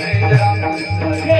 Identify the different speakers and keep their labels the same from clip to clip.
Speaker 1: Yeah.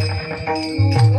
Speaker 1: thank you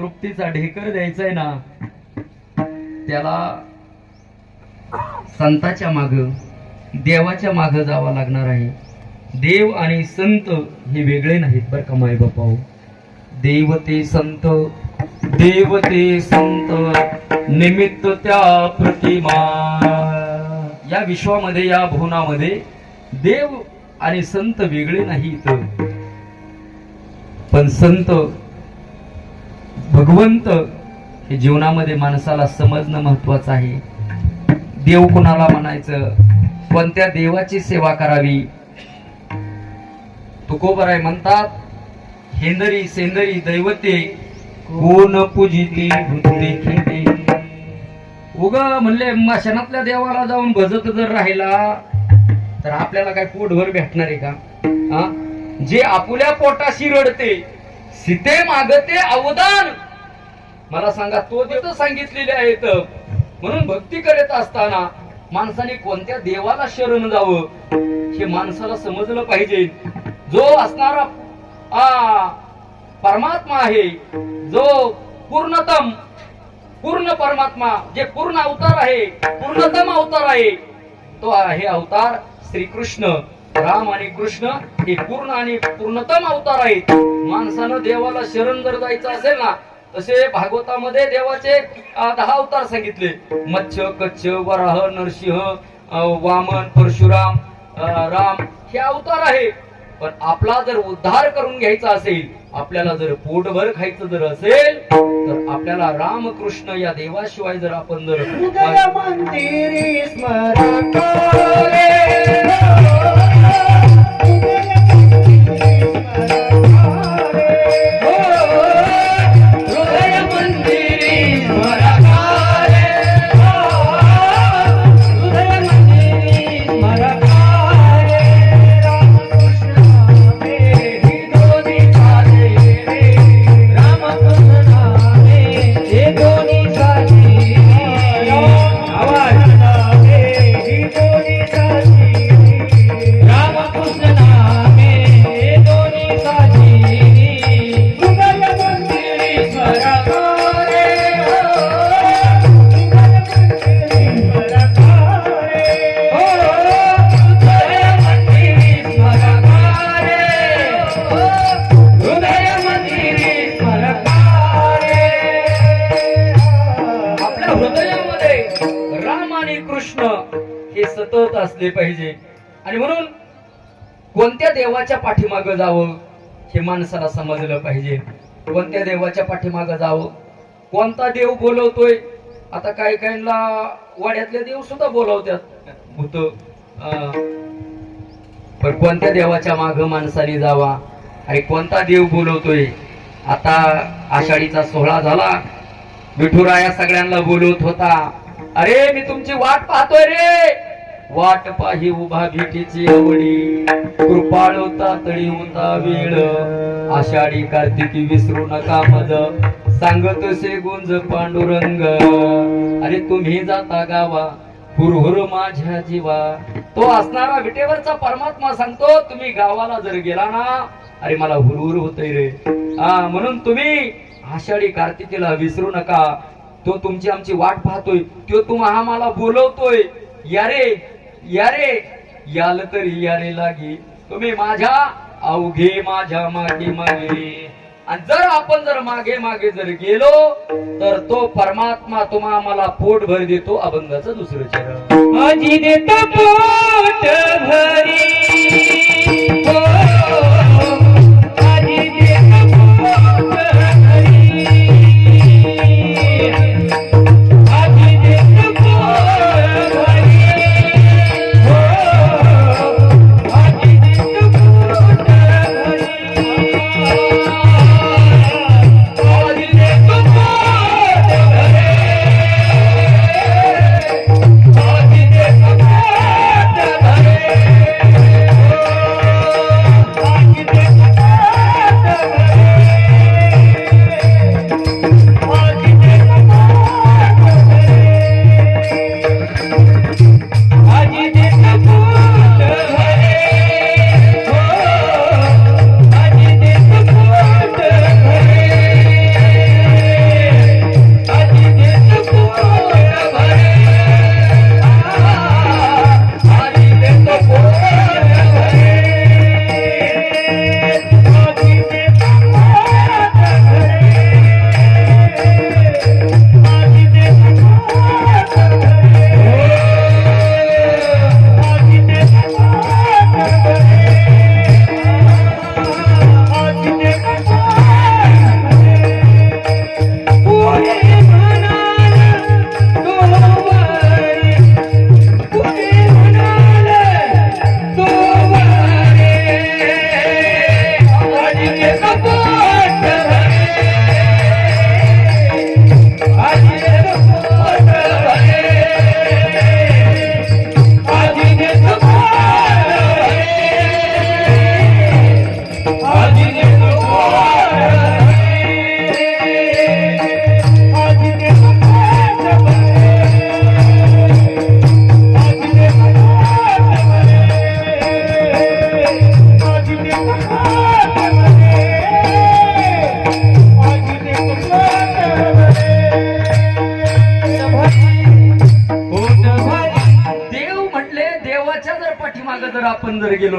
Speaker 1: तृप्तीचा ढेकर द्यायचाय ना त्याला संताच्या माग देवाच्या माग जावं लागणार आहे. देव आणि संत हे वेगळे नाहीत बरं का माय बापाओ देव ते संत देव ते संत निमित्त त्या प्रतिमा. या विश्वामध्ये या भुवनामध्ये देव आणि संत वेगळे नाहीत. पण संत भगवंत हे जीवनामध्ये माणसाला समजणं महत्वाचं आहे. देव कोणाला म्हणायचं? कोणत्या देवाची सेवा करावी. तुकोबराय म्हणतात हेंदरी सेंदरी दैवते कोण पूजिते खेटे. उग म्हणले मशानातल्या देवाला जाऊन भजत जर राहिला तर आपल्याला काय पोटभर भेटणार आहे का? हा? जे आपुल्या पोटाशी रडते सीते मागते अवदान. मला सांगा तो देव सांगितलेले आहेत म्हणून भक्ती करत असताना माणसाने कोणत्या देवाला शरण जावं हे माणसाला समजलं पाहिजे. जो असणारा आ, परमात्मा आहे जो पूर्णतम पूर्ण परमात्मा जे पूर्ण अवतार आहे पूर्णतम अवतार आहे तो आहे अवतार श्रीकृष्ण. राम आणि कृष्ण हे पूर्ण आणि पूर्णतम अवतार आहेत. माणसानं देवाला शरण जर जायचं असेल ना तसे भागवतामध्ये देवाचे दहा अवतार सांगितले. मच्छ कच्छ वराह नरसिंह वामन परशुराम राम हे अवतार आहे पण आपला जर उद्धार करून घ्यायचा असेल आपल्याला जर पोटभर खायचं जर असेल तर आपल्याला रामकृष्ण या देवाशिवाय जर आपण जर
Speaker 2: हृदय
Speaker 1: पाठीमागं जावं हे माणसाला समजलं पाहिजे. कोणत्या देवाच्या पाठीमागं जावं? कोणता देव बोलवतोय? आता काही काहींना वाड्यातले देव सुद्धा बोलवतात भूत पण कोणत्या देवाच्या माग माणसाने जावा? आणि कोणता देव बोलवतोय? आता आषाढीचा सोहळा झाला. विठुराया सगळ्यांना बोलवत होता. अरे मी तुमची वाट पाहतोय रे! वाट पाही उभा भेटीची आवडी. कृपाळ होता तळी होता वेळ. आषाढी कार्तिकी विसरू नका मज सांगत से गुंज पांडुरंग. अरे तुम्ही जाता गावा हुरहुर माझ्या जीवा. तो असणारा विटेवरचा परमात्मा सांगतो तुम्ही गावाला जर गेला ना अरे मला हुरहुर होतय रे. हा म्हणून तुम्ही आषाढी कार्तिकीला विसरू नका. तो तुमची आमची वाट पाहतोय तो तुम्हा मला बोलवतोय. या रे या रे याल तरी यारे लागी. तुम्ही माझ्या अवघे माझ्या मागे मागे. आणि जर आपण जर मागे मागे जर गेलो तर तो परमात्मा तुम्हा मला पोट भर देतो अभंगाचं दुसरं चरण.
Speaker 2: माझी देत पोट भरी. हो, हो,
Speaker 1: हो.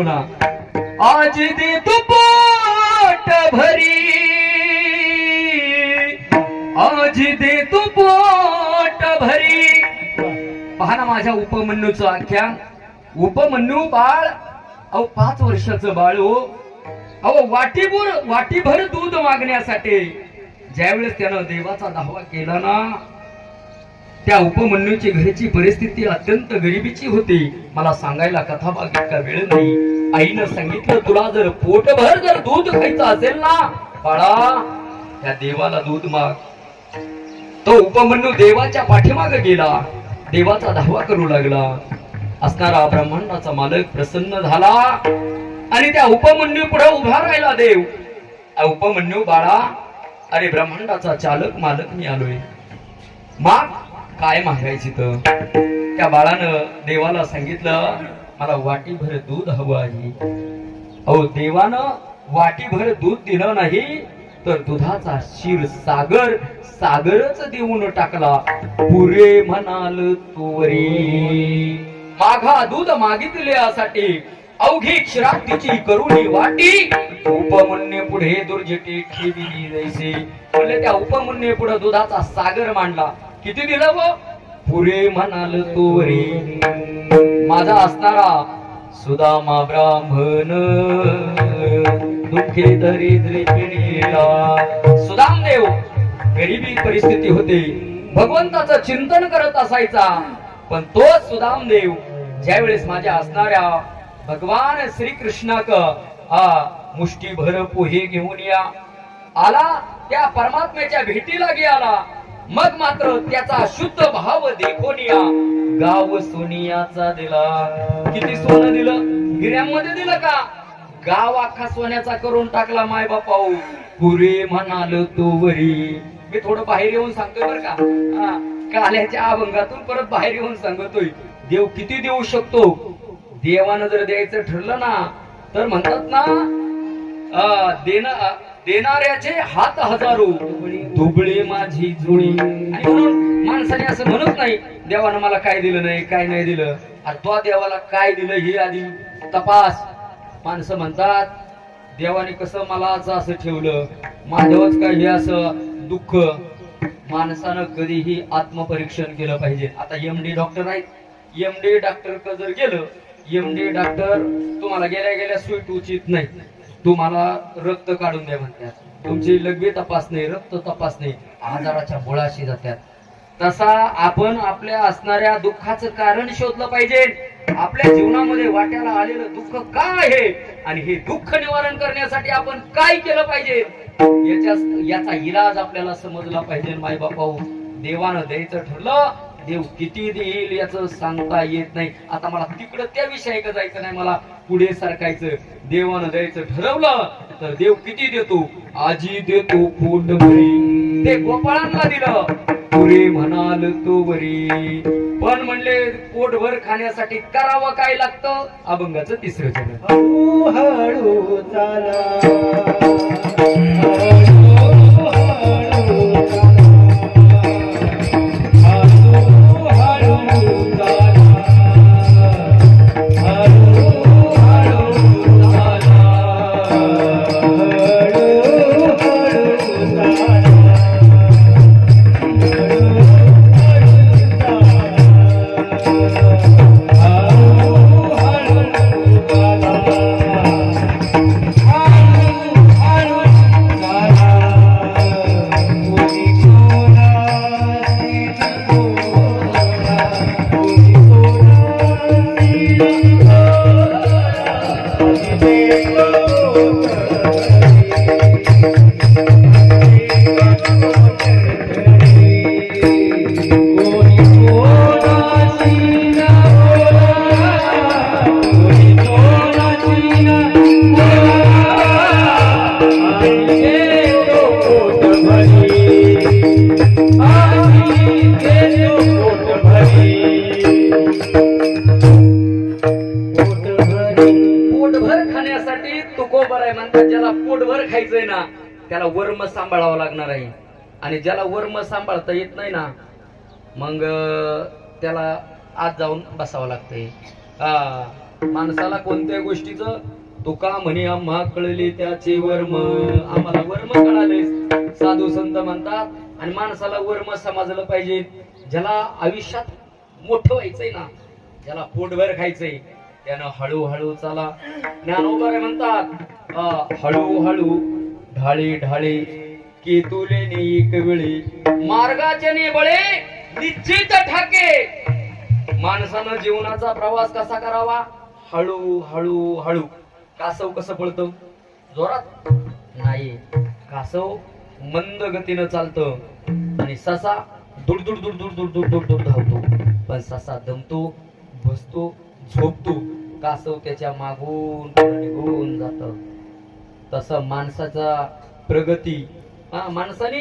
Speaker 1: आपण ना आज दे तू पोट भरी. आज दे तू पोट भरी. पहा ना माझ्या उपमन्यूचं आख्या उपमन्यू बाळ अहो पाच वर्षाचं बाळ हो. अहो वाटीभर वाटीभर दूध मागण्यासाठी ज्यावेळेस त्यानं देवाचा दावा केला ना त्या उपमन्यूची घरची परिस्थिती अत्यंत गरिबीची होती. मला सांगायला कथा इतका वेळ नाही. आईनं सांगितलं तुला जर पोटभर जर दूध खायचं असेल ना बाळा त्या देवाला दूध माग. तो उपमन्यू देवाच्या पाठीमाग गेला. देवाचा धावा करू लागला. असणारा ब्रह्मांडाचा मालक प्रसन्न झाला आणि त्या उपमन्यू पुढे उभा राहिला देव. उपमन्यू बाळा अरे ब्रह्मांडाचा चालक मालक मी आलोय. माग काय मागायची तर? त्या बाळानं देवाला सांगितलं मला वाटीभर दूध हवं आहे. अहो देवानं वाटीभर दूध दिलं नाही तर दुधाचा शिर सागर सागरच देऊन टाकला. पुरे म्हणाल तुवरी माघा दूध मागितल्यासाठी अवघी क्षीराब्दीची करुणी वाटी. उपमन्य पुढे दुर्जटी ठेविली जैसे म्हणले त्या उपमन्य पुढे दुधाचा सागर मांडला. किती दिलं व? पुरे म्हणाल तुवरी माझा असणारा सुदामा ब्राह्मण. दुःखे दरिद्री पिढीला. सुदामदेव गरिबी परिस्थिती होती. भगवंताचं चिंतन करत असायचा. पण तो सुदामदेव ज्यावेळेस माझ्या असणाऱ्या भगवान श्री कृष्णाक हा मुष्टीभर पोहे घेऊन या. आला त्या परमात्म्याच्या भेटीला गेला. मग मात्र त्याचा शुद्ध भाव देखोनिया. गाव सोनियाचा दिला. किती सोनं दिलं? गिऱ्यांमध्ये दिलं का? गाव अख्खा सोन्याचा करून टाकला माय बापाऊ पुरे म्हणाल तो वरी. मी थोडं बाहेर येऊन सांगतोय बर का. हा, काल्याच्या अभंगातून परत बाहेर येऊन सांगतोय. देव किती देऊ शकतो? देवानं जर द्यायचं ठरलं ना तर म्हणतात ना देणं देना देणाऱ्याचे हात हजारो. दुबळे माझी जुळी. आणि म्हणून माणसाने असं म्हणत नाही देवानं मला काय दिलं नाही काय नाही दिलं. अरे तो देवाला काय दिलं हे आधी तपास. माणसं म्हणतात देवाने कसं मला असं असं ठेवलं? माझ्यावरच काय हे असं दुःख? माणसानं कधीही आत्मपरीक्षण केलं पाहिजे. आता एम डी डॉक्टर आहेत. एम डी डॉक्टर जर गेलं एम डी डॉक्टर तुम्हाला गेल्या गेल्या स्वीट उचित नाही. तुम्हाला रक्त काढून द्या म्हणतात. तुमची लघवी तपासणी रक्त तपासणी आजाराच्या मुळाशी जातात. तसा आपण आपल्या असणाऱ्या दुःखाचं कारण शोधलं पाहिजे. आपल्या जीवनामध्ये वाट्याला आलेलं दुःख का आहे? आणि हे दुःख निवारण करण्यासाठी आपण काय केलं पाहिजे? याच्या याचा इलाज आपल्याला समजला पाहिजे माय बापाऊ देवानं द्यायचं ठरलं देव किती देईल याचं सांगता येत नाही. आता मला तिकडं त्या विषयी जायचं नाही मला पुढे सरकायचं देवानं द्यायचं ठरवलं तर देव किती देतो? आजी देतो पोट भरी. ते गोपाळांना दिलं. पुरे म्हणाल तो बरी पण म्हणले पोटभर खाण्यासाठी करावं काय लागतं? अभंगाचं तिसरं चरण.
Speaker 2: हळू चाला.
Speaker 1: आहे आणि ज्याला वर्म सांभाळता येत नाही ना मग त्याला आत जाऊन बसावं लागतंय. हा माणसाला कोणत्याही गोष्टीचं तुका म्हणे आम्हा कळले त्याचे वर्म. आम्हाला वर्म कळाले साधू संत म्हणतात आणि माणसाला वर्म समजलं पाहिजे. ज्याला आयुष्यात मोठं व्हायचंय ना ज्याला पोटभर खायचंय त्यानं हळूहळू चाला. ज्ञानोबा म्हणतात हळूहळू ढाळे ढाळे केतुले एक वेळी. मार्गाचे ने बळे निश्चित ठाके. माणसानं जीवनाचा प्रवास कसा करावा? हळू हळू हळू. कासव कसं पळतं? जोरात. नाही कासव मंद गतीनं चालतं. आणि ससा दुड दुड दुड दुड दुड दुड दुड दुड धावतो. पण ससा दमतो बसतो झोपतो. कासव त्याच्या मागून निघून जात. तसं माणसाचा प्रगती हा माणसाने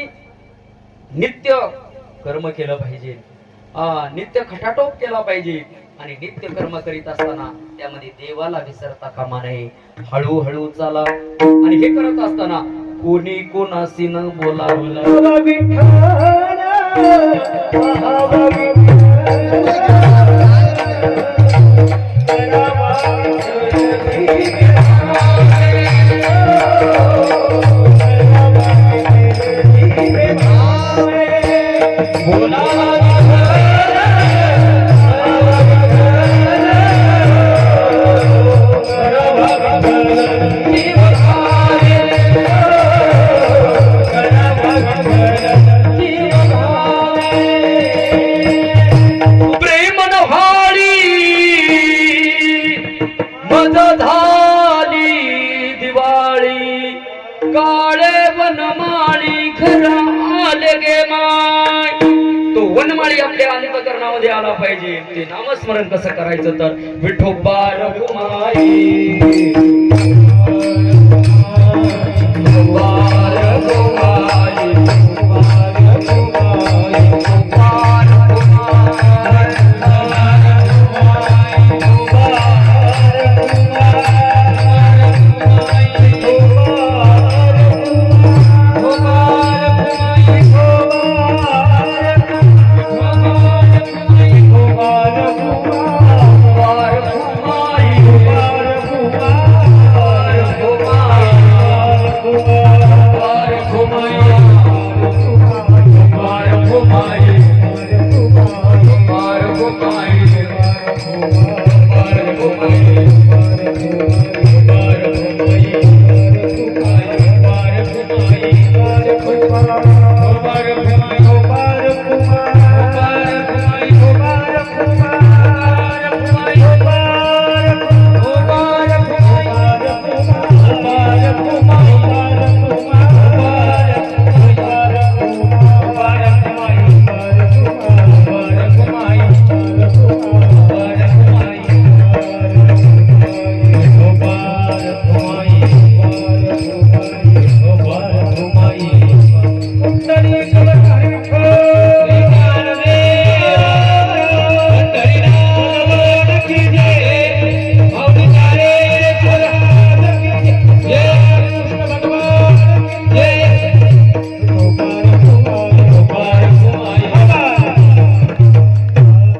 Speaker 1: नित्य कर्म केलं पाहिजे. नित्य खटाटोप केला पाहिजे. आणि नित्य कर्म करीत असताना त्यामध्ये देवाला विसरता कामा नये. हळूहळू चाला. आणि हे करत असताना कोणी कोणाशी न बोलावलं.
Speaker 2: विठ्ठल
Speaker 1: ভোলা